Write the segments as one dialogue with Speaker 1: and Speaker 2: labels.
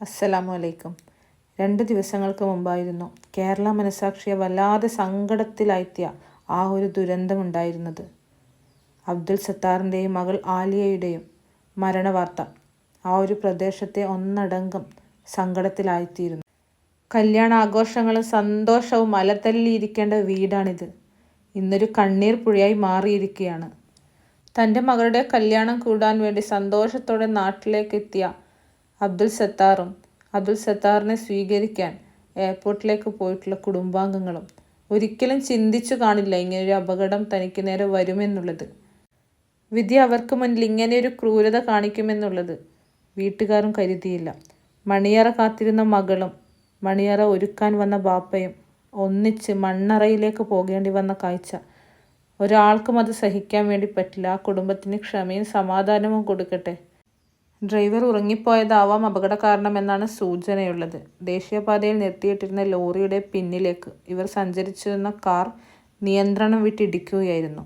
Speaker 1: അസ്സലാമു അലൈക്കും രണ്ട് ദിവസങ്ങൾക്ക് മുമ്പായിരുന്നു കേരള മനസാക്ഷിയെ വല്ലാതെ സങ്കടത്തിലാഴ്ത്തിയ ആ ഒരു ദുരന്തമുണ്ടായിരുന്നത്. അബ്ദുൽ സത്താറിന്റെയും മകൾ ആലിയയുടെയും മരണവാർത്ത ആ ഒരു പ്രദേശത്തെ ഒന്നടങ്കം സങ്കടത്തിലാഴ്ത്തിയിരുന്നു. കല്യാണ ആഘോഷങ്ങളും സന്തോഷവും അലതല്ലിയിരിക്കേണ്ട വീടാണിത്. ഇന്നൊരു കണ്ണീർ പുഴയായി മാറിയിരിക്കുകയാണ്. തന്റെ മകളുടെ കല്യാണം കൂടാൻ വേണ്ടി സന്തോഷത്തോടെ നാട്ടിലേക്ക് എത്തിയ അബ്ദുൽ സത്താറും അബ്ദുൽ സത്താറിനെ സ്വീകരിക്കാൻ എയർപോർട്ടിലേക്ക് പോയിട്ടുള്ള കുടുംബാംഗങ്ങളും ഒരിക്കലും ചിന്തിച്ചു കാണില്ല ഇങ്ങനൊരു അപകടം തനിക്ക് നേരെ വരുമെന്നുള്ളത്. വിധി അവർക്ക് മുന്നിൽ ഇങ്ങനെയൊരു ക്രൂരത കാണിക്കുമെന്നുള്ളത് വീട്ടുകാരും കരുതിയില്ല. മണിയറ കാത്തിരുന്ന മകളും മണിയറ ഒരുക്കാൻ വന്ന ബാപ്പയും ഒന്നിച്ച് മണ്ണറയിലേക്ക് പോകേണ്ടി വന്ന കാഴ്ച. ഒരാൾക്കും അത് സഹിക്കാൻ വേണ്ടി പറ്റില്ല. ആ കുടുംബത്തിന് ക്ഷമയും സമാധാനവും കൊടുക്കട്ടെ. ഡ്രൈവർ ഉറങ്ങിപ്പോയതാവാം അപകട കാരണമെന്നാണ് സൂചനയുള്ളത്. ദേശീയപാതയിൽ നിർത്തിയിട്ടിരുന്ന ലോറിയുടെ പിന്നിലേക്ക് ഇവർ സഞ്ചരിച്ചിരുന്ന കാർ നിയന്ത്രണം വിട്ടിടിക്കുകയായിരുന്നു.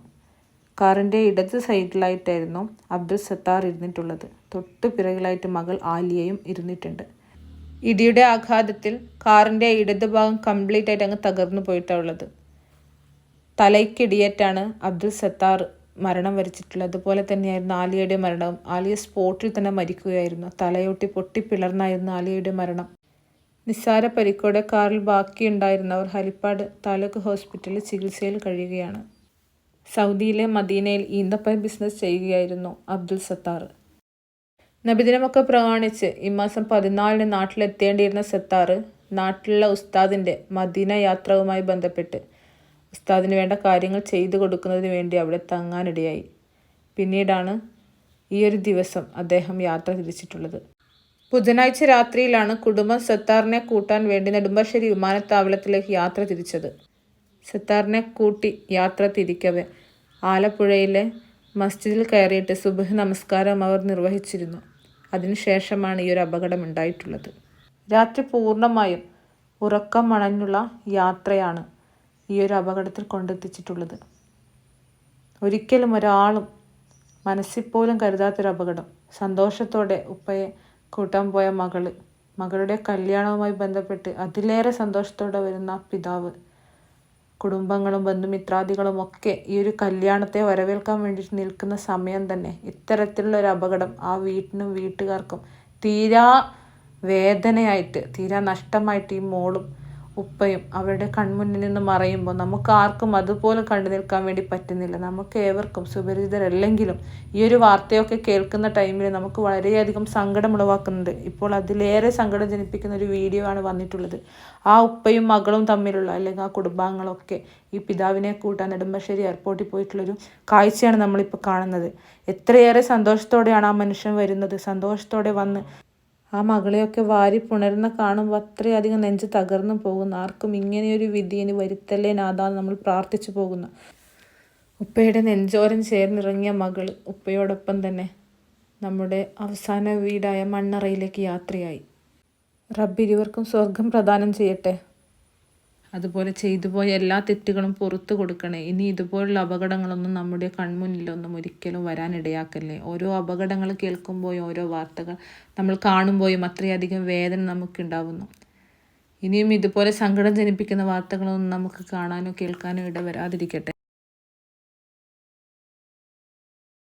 Speaker 1: കാറിന്റെ ഇടത് സൈഡിലായിട്ടായിരുന്നു അബ്ദുൽ സത്താർ ഇരുന്നിട്ടുള്ളത്. തൊട്ടു പിറകിലായിട്ട് മകൾ ആലിയയും ഇരുന്നിട്ടുണ്ട്. ഇടിയുടെ ആഘാതത്തിൽ കാറിന്റെ ഇടത് ഭാഗം കംപ്ലീറ്റ് ആയിട്ട് അങ്ങ് തകർന്നു പോയിട്ടാണ് ഉള്ളത്. തലയ്ക്കിടിയേറ്റാണ് അബ്ദുൽ സത്താർ മരണം വരിച്ചിട്ടുള്ളത്. അതുപോലെ തന്നെയായിരുന്നു ആലിയയുടെ മരണവും ആലിയ സ്പോട്ടിൽ തന്നെ മരിക്കുകയായിരുന്നു. തലയൊട്ടി പൊട്ടിപ്പിളർന്നായിരുന്നു ആലിയയുടെ മരണം. നിസ്സാര പരിക്കോടെ കാറിൽ ബാക്കിയുണ്ടായിരുന്നവർ ഹരിപ്പാട് താലൂക്ക് ഹോസ്പിറ്റലിൽ ചികിത്സയിൽ കഴിയുകയാണ്. സൗദിയിലെ മദീനയിൽ ഈന്തപ്പഴം ബിസിനസ് ചെയ്യുകയായിരുന്നു അബ്ദുൽ സത്താർ. നബിദിനമൊക്കെ പ്രമാണിച്ച് ഈ മാസം പതിനാലിന് നാട്ടിലെത്തേണ്ടിയിരുന്ന സത്താർ നാട്ടിലുള്ള ഉസ്താദിന്റെ മദീന യാത്രവുമായി ബന്ധപ്പെട്ട് ഉസ്താദിന് വേണ്ട കാര്യങ്ങൾ ചെയ്തു കൊടുക്കുന്നതിന് വേണ്ടി അവിടെ തങ്ങാനിടയായി. പിന്നീടാണ് ഈ ഒരു ദിവസം അദ്ദേഹം യാത്ര തിരിച്ചിട്ടുള്ളത്. ബുധനാഴ്ച രാത്രിയിലാണ് കുടുംബം സത്താറിനെ കൂട്ടാൻ വേണ്ടി നെടുമ്പാശ്ശേരി വിമാനത്താവളത്തിലേക്ക് യാത്ര തിരിച്ചത്. സത്താറിനെ കൂട്ടി യാത്ര തിരിക്കവെ ആലപ്പുഴയിലെ മസ്ജിദിൽ കയറിയിട്ട് സുബഹ് നമസ്കാരം അവർ നിർവഹിച്ചിരുന്നു. അതിനുശേഷമാണ് ഈ ഒരു അപകടം ഉണ്ടായിട്ടുള്ളത്. രാത്രി പൂർണമായും ഉറക്കം മണഞ്ഞുള്ള യാത്രയാണ് ഈ ഒരു അപകടത്തിൽ കൊണ്ടെത്തിച്ചിട്ടുള്ളത്. ഒരിക്കലും ഒരാളും മനസ്സിൽ പോലും കരുതാത്തൊരു അപകടം. സന്തോഷത്തോടെ ഉപ്പയെ കൂട്ടാൻ പോയ മകൾ മകളുടെ കല്യാണവുമായി ബന്ധപ്പെട്ട് അതിലേറെ സന്തോഷത്തോടെ വരുന്ന പിതാവ് കുടുംബങ്ങളും ബന്ധുമിത്രാദികളും ഒക്കെ ഈ ഒരു കല്യാണത്തെ വരവേൽക്കാൻ വേണ്ടിയിട്ട് നിൽക്കുന്ന സമയം തന്നെ ഇത്തരത്തിലുള്ള ഒരു അപകടം ആ വീട്ടിനും വീട്ടുകാർക്കും തീരാ വേദനയായിട്ട് തീരാ നഷ്ടമായിട്ട് ഈ മോളും ഉപ്പയും അവരുടെ കൺമുന്നിൽ നിന്ന് മറയുമ്പോൾ നമുക്ക് ആർക്കും അതുപോലെ കണ്ടു നിൽക്കാൻ വേണ്ടി പറ്റുന്നില്ല. നമുക്ക് ഏവർക്കും സുപരിചിതരല്ലെങ്കിലും ഈ ഒരു വാർത്തയൊക്കെ കേൾക്കുന്ന ടൈമിൽ നമുക്ക് വളരെയധികം സങ്കടം ഉളവാക്കുന്നുണ്ട് ഇപ്പോൾ അതിലേറെ സങ്കടം ജനിപ്പിക്കുന്ന ഒരു വീഡിയോ ആണ് വന്നിട്ടുള്ളത്. ആ ഉപ്പയും മകളും തമ്മിലുള്ള അല്ലെങ്കിൽ ആ കുടുംബാംഗങ്ങളൊക്കെ ഈ പിതാവിനെ കൂട്ടാൻ നെടുമ്പശ്ശേരി എയർപോർട്ടിൽ പോയിട്ടുള്ളൊരു കാഴ്ചയാണ് നമ്മളിപ്പോൾ കാണുന്നത്. എത്രയേറെ സന്തോഷത്തോടെയാണ് ആ മനുഷ്യൻ വരുന്നത്. സന്തോഷത്തോടെ വന്ന് ആ മകളെയൊക്കെ വാരി പുണരുന്ന കാണുമ്പോൾ അത്രയധികം നെഞ്ച് തകർന്നു പോകുന്നു. ആർക്കും ഇങ്ങനെയൊരു വിധി ഇനി വരുത്തല്ലേ നാഥാന്ന് നമ്മൾ പ്രാർത്ഥിച്ചു പോകുന്നു. ഉപ്പയുടെ നെഞ്ചോരം ചേർന്നിറങ്ങിയ മകൾ ഉപ്പയോടൊപ്പം തന്നെ നമ്മുടെ അവസാന വീടായ മണ്ണറയിലേക്ക് യാത്രയായി. റബ്ബ് ഇരുവർക്കും സ്വർഗം പ്രദാനം ചെയ്യട്ടെ. അതുപോലെ ചെയ്തു പോയ എല്ലാ തെറ്റുകളും പുറത്തു കൊടുക്കണേ. ഇനി ഇതുപോലുള്ള അപകടങ്ങളൊന്നും നമ്മുടെ കൺമുന്നിലൊന്നും ഒരിക്കലും വരാനിടയാക്കല്ലേ. ഓരോ അപകടങ്ങൾ കേൾക്കുമ്പോഴും ഓരോ വാർത്തകൾ നമ്മൾ കാണുമ്പോഴും അത്രയധികം വേദന നമുക്കുണ്ടാവുന്നു. ഇനിയും ഇതുപോലെ സങ്കടം ജനിപ്പിക്കുന്ന വാർത്തകളൊന്നും നമുക്ക് കാണാനോ കേൾക്കാനോ ഇടവരാതിരിക്കട്ടെ.